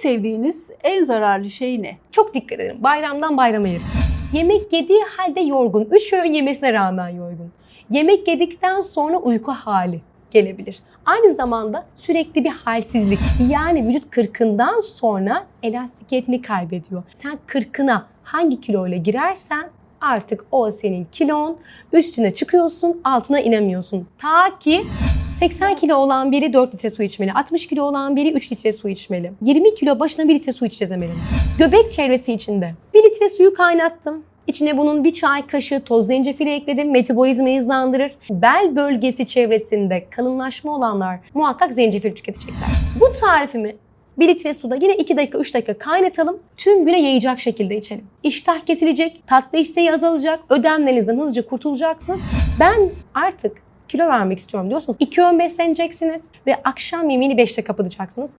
sevdiğiniz en zararlı şey ne? Çok dikkat edin. Bayramdan bayrama yerim. Yemek yediği halde yorgun. Üç öğün yemesine rağmen yorgun. Yemek yedikten sonra uyku hali gelebilir. Aynı zamanda sürekli bir halsizlik. Yani vücut kırkından sonra elastikiyetini kaybediyor. Sen kırkına hangi kiloyla girersen artık o senin kilon. Üstüne çıkıyorsun, altına inemiyorsun. Ta ki 80 kilo olan biri 4 litre su içmeli. 60 kilo olan biri 3 litre su içmeli. 20 kilo başına 1 litre su içeceğiz Emel'in. Göbek çevresi içinde. 1 litre suyu kaynattım. İçine bunun bir çay kaşığı toz zencefili ekledim. Metabolizmayı hızlandırır. Bel bölgesi çevresinde kalınlaşma olanlar muhakkak zencefil tüketecekler. Bu tarifimi 1 litre suda yine 2 dakika 3 dakika kaynatalım. Tüm güne yayacak şekilde içelim. İştah kesilecek, tatlı isteği azalacak, ödemlerinizden hızlıca kurtulacaksınız. Ben artık kilo vermek istiyorum diyorsanız 2 öğün besleneceksiniz ve akşam yemeğini 5'te kapatacaksınız.